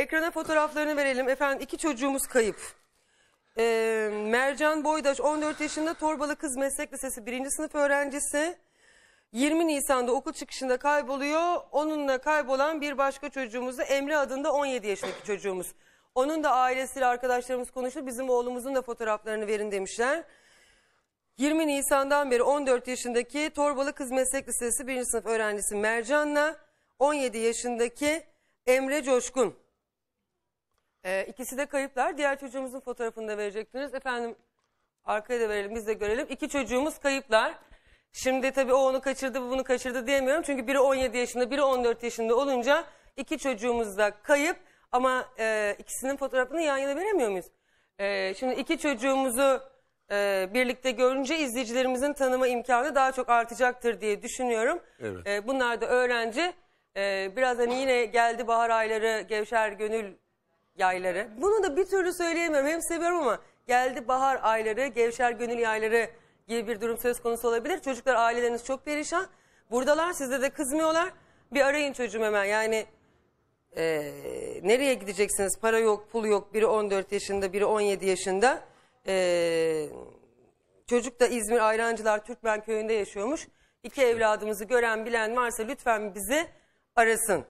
ekrana fotoğraflarını verelim. Efendim iki çocuğumuz kayıp. Ee, Mercan Boydaş 14 yaşında Torbalı Kız Meslek Lisesi 1. sınıf öğrencisi. 20 Nisan'da okul çıkışında kayboluyor. Onunla kaybolan bir başka çocuğumuz da Emre adında 17 yaşındaki çocuğumuz. Onun da ailesiyle arkadaşlarımız konuştu. Bizim oğlumuzun da fotoğraflarını verin demişler. 20 Nisan'dan beri 14 yaşındaki Torbalı Kız Meslek Lisesi 1. sınıf öğrencisi Mercan'la 17 yaşındaki Emre Coşkun. Ee, ikisi de kayıplar. Diğer çocuğumuzun fotoğrafını da verecektiniz. Efendim arkaya da verelim biz de görelim. İki çocuğumuz kayıplar. Şimdi tabii o onu kaçırdı bu bunu kaçırdı diyemiyorum. Çünkü biri 17 yaşında biri 14 yaşında olunca iki çocuğumuz da kayıp. Ama e, ikisinin fotoğrafını yan yana veremiyor muyuz? E, şimdi iki çocuğumuzu e, birlikte görünce izleyicilerimizin tanıma imkanı daha çok artacaktır diye düşünüyorum. Evet. E, bunlar da öğrenci. E, biraz hani yine geldi bahar ayları, gevşer gönül yayları. Bunu da bir türlü söyleyemiyorum. Hem seviyorum ama geldi bahar ayları, gevşer gönül yayları gibi bir durum söz konusu olabilir. Çocuklar aileleriniz çok perişan. Buradalar sizde de kızmıyorlar. Bir arayın çocuğum hemen yani e, nereye gideceksiniz? Para yok, pul yok. Biri 14 yaşında, biri 17 yaşında. E, çocuk da İzmir Ayrancılar Türkmen köyünde yaşıyormuş. İki evladımızı gören bilen varsa lütfen bizi arasın.